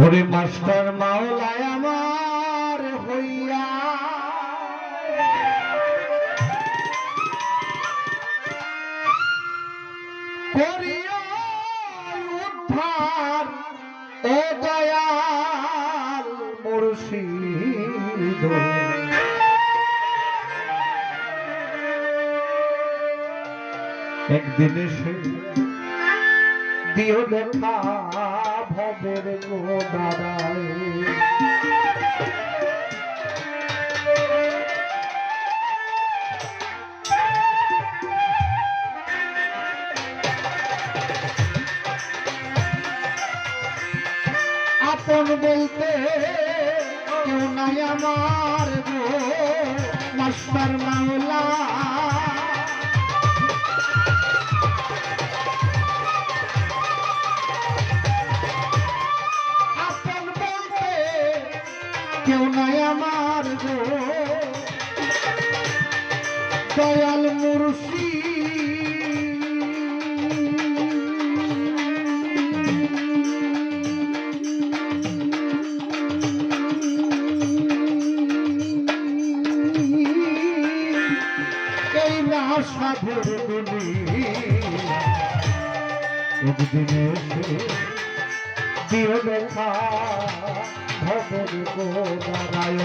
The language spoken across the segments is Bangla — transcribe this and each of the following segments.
ওরে মাস্টার মাওলায় আমার হইয়া। একদিন এসে দিও দেখা ভবের গো দাঁড়ায় আপন বলতে কেউ নাই আমার গো মাস্টার মাওলা। নাই আমার গো। দয়াল মুর্শি। এই না সাধুর দিও দেখা ভবের গোদারায়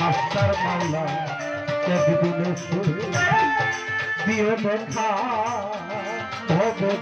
মাস্টার মাওলা একদিন এসে দিও দেখা ভবের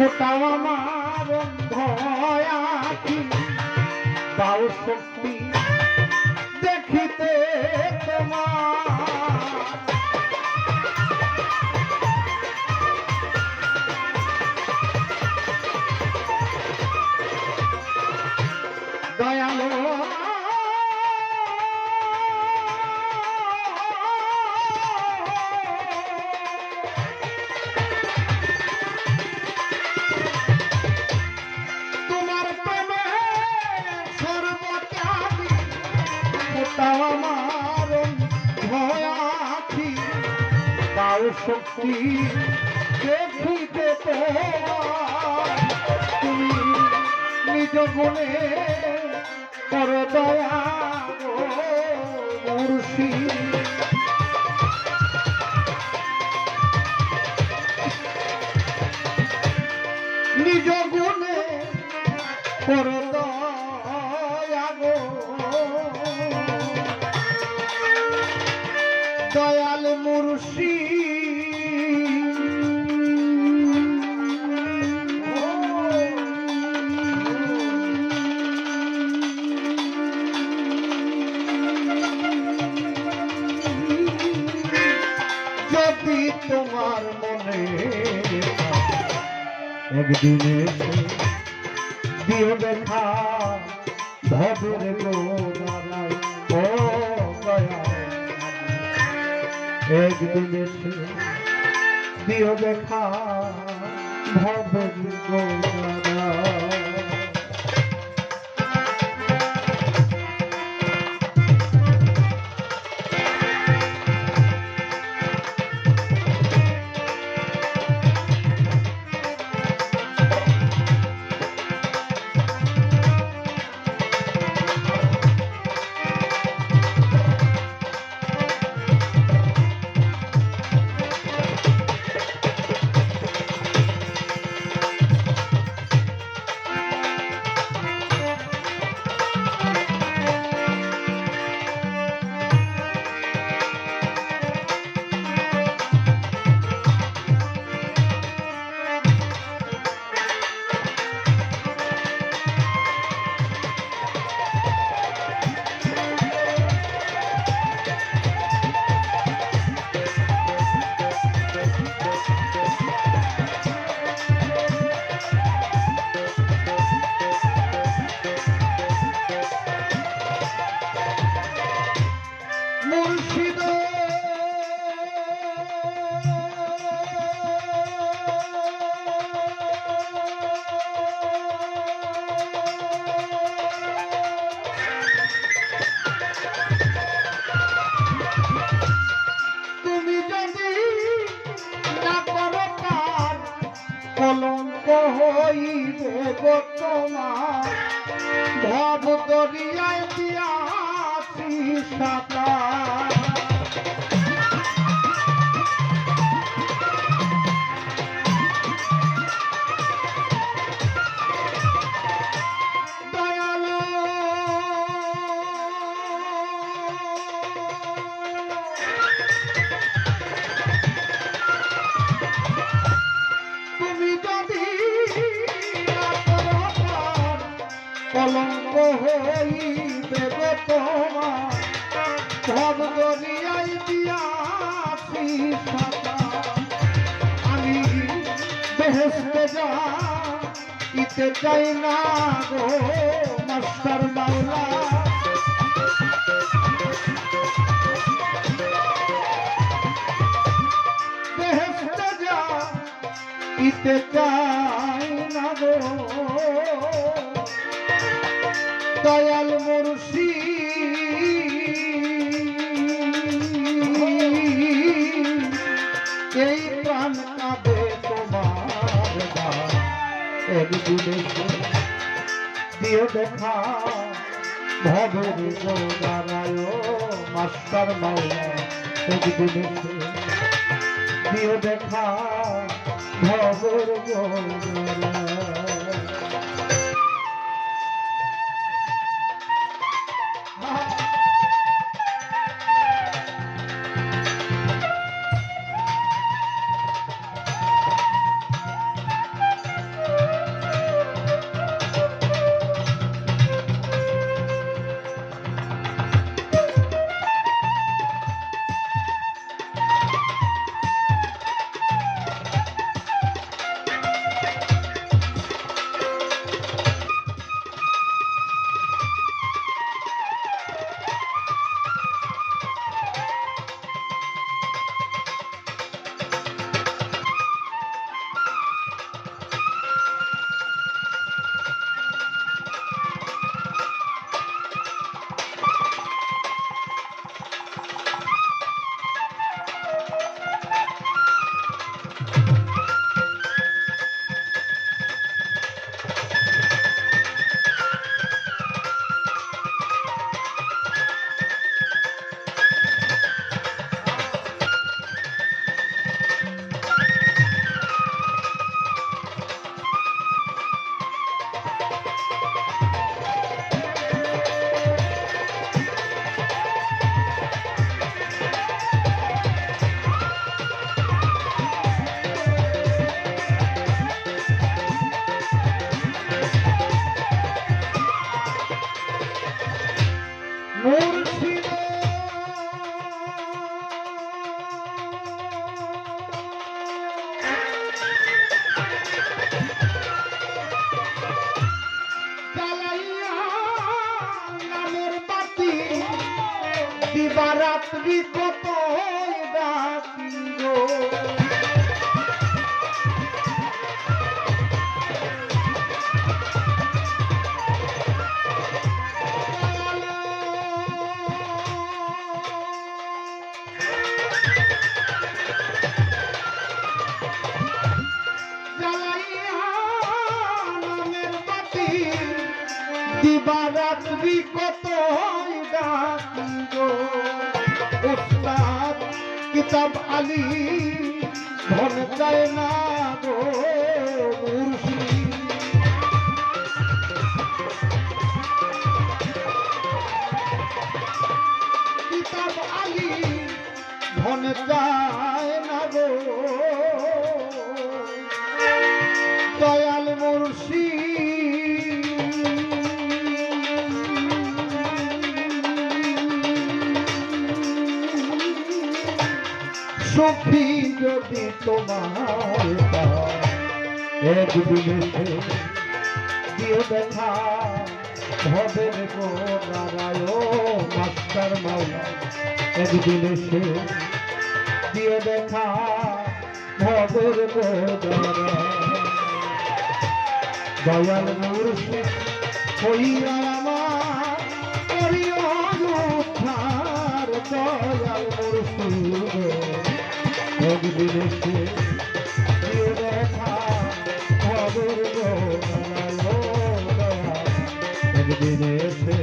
ফোটাও আমার দাও শক্তি দেখিতে তুমি নিজ গুণে কর দয়া গো একদিন দিও দেখা ভবের গোদারায় ও দয়া। দেখা ভবের গোদারায় গোচনা ভব দরিয়ায় দিয়াছি সাতা সব দরিয়াই দিয়াছি আমি বেহেস্তে যা চাই না গো মাস্টার মাওলা বেহেস্তে যা ইতে চাই না গো দয়াল মুর্শি এসে দিও দেখা। ভবের গোদারায় মাস্টার মাওলা একদিন দিও দেখা। গোদারায় absolute কিতাব আলী ধন চায় না গো আলী ধন চায় সখী যদি তোমার একদিন দিও দেখা ভবের গোদারায় মাস্টার মাওলা। একদিন এসে দিও দেখা ভবের গোদারায় দয়াল মুর্শিদ হইয়া আমার করিও দয়াল মুর্শিদ। একদিন এসে